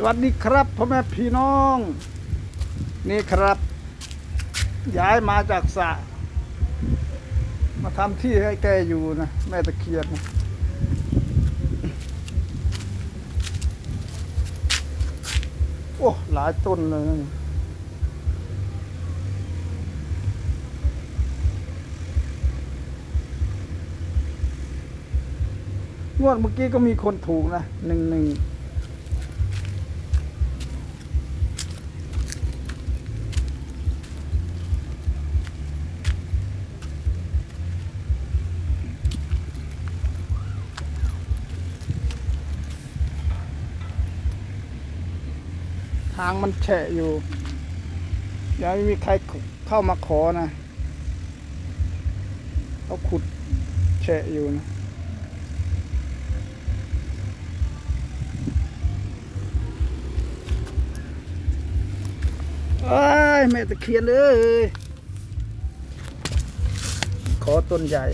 สวัสดีครับพ่อแม่พี่น้อง นี่ครับ ย้ายมาจากสระมาทำที่ให้แกอยู่นะแม่ตะเคียนนะโอ้หลายต้นเลยนะงวดเมื่อกี้ก็มีคนถูกนะหนึ่งหนึ่ง ทางมันแฉะอยู่ยังไม่มีใครเข้ามาขอนะเขาขุดแฉะอยู่นะเอ้ยแม่ตะเคียนเอ้ยขอต้นใหญ่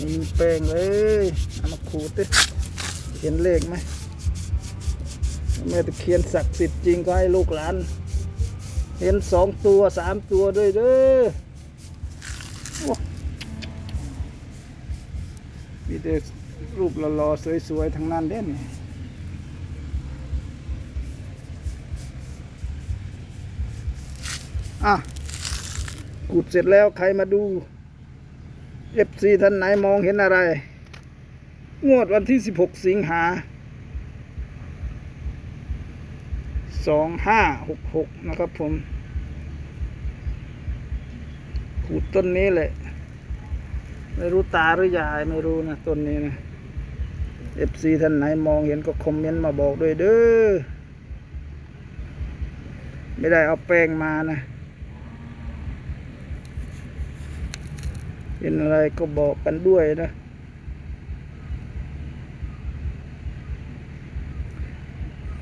มีแปลงเลยเอามาขูดดิเห็นเลขไหม แม่ตะเคียนศักดิ์สิทธิ์จริงก็ให้ลูกหลาน เห็นสองตัวสามตัวด้วยเด้อมีแต่รูปหล่อๆสวยๆทั้งนั้นเด้นี่อะกูดเสร็จแล้วใครมาดูเอฟซีท่านไหนมองเห็นอะไร งวดวันที่ 16 สิงหา สองห้าหกหกนะครับผมขูดต้นนี้แหละ ไม่รู้ตาหรือยายไม่รู้นะต้นนี้นะเอฟซีท่านไหนมองเห็นก็คอมเมนต์มาบอกด้วยเด้อ ไม่ได้เอาแป้งมานะเห็นอะไรก็บอกกันด้วยนะ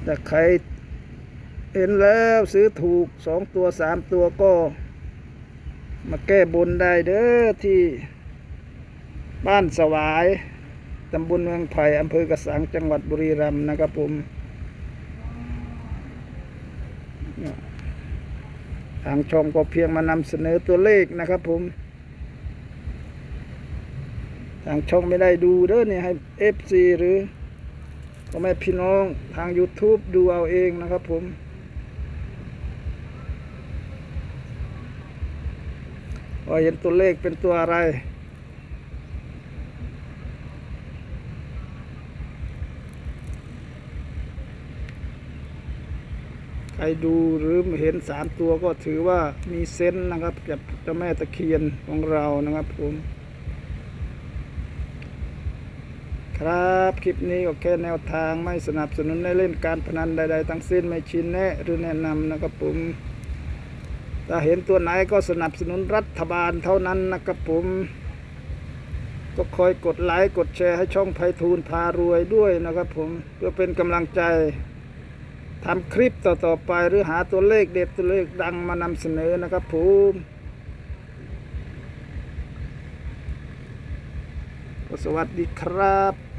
ถ้าใคร เห็นแล้วซื้อถูกสองตัวสามตัวก็ มาแก้บนได้เด้อที่ บ้านสวายตำบลเมืองไผ่อำเภอกระสังจังหวัดบุรีรัมย์นะครับผมทางช่องก็เพียงมานำเสนอตัวเลขนะครับผม ทางช่องไม่ได้ดูเด้อเนี่ยให้เอฟซีหรือพ่อแม่พี่น้องทาง YouTube ดูเอาเองนะครับผม ว่าเห็นตัวเลขเป็นตัวอะไร ใครดูหรือเห็นสามตัวก็ถือว่ามีเซนนะครับกับเจ้าแม่ตะเคียนของเรานะครับผมครับคลิปนี้ก็แค่แนวทางไม่สนับสนุนให้เล่นการพนันใด ๆ ทั้งสิ้นไม่ชี้แนะหรือแนะนำนะครับผม ถ้าเห็นตัวไหนก็สนับสนุนรัฐบาลเท่านั้นนะครับผม ก็คอยกดไลค์กดแชร์ให้ช่องไพฑูรย์พารวยด้วยนะครับผมเพื่อเป็นกำลังใจทำคลิปต่อๆไปหรือหาตัวเลขเด็ดตัวเลขดังมานำเสนอนะครับผมสวัสดีครับ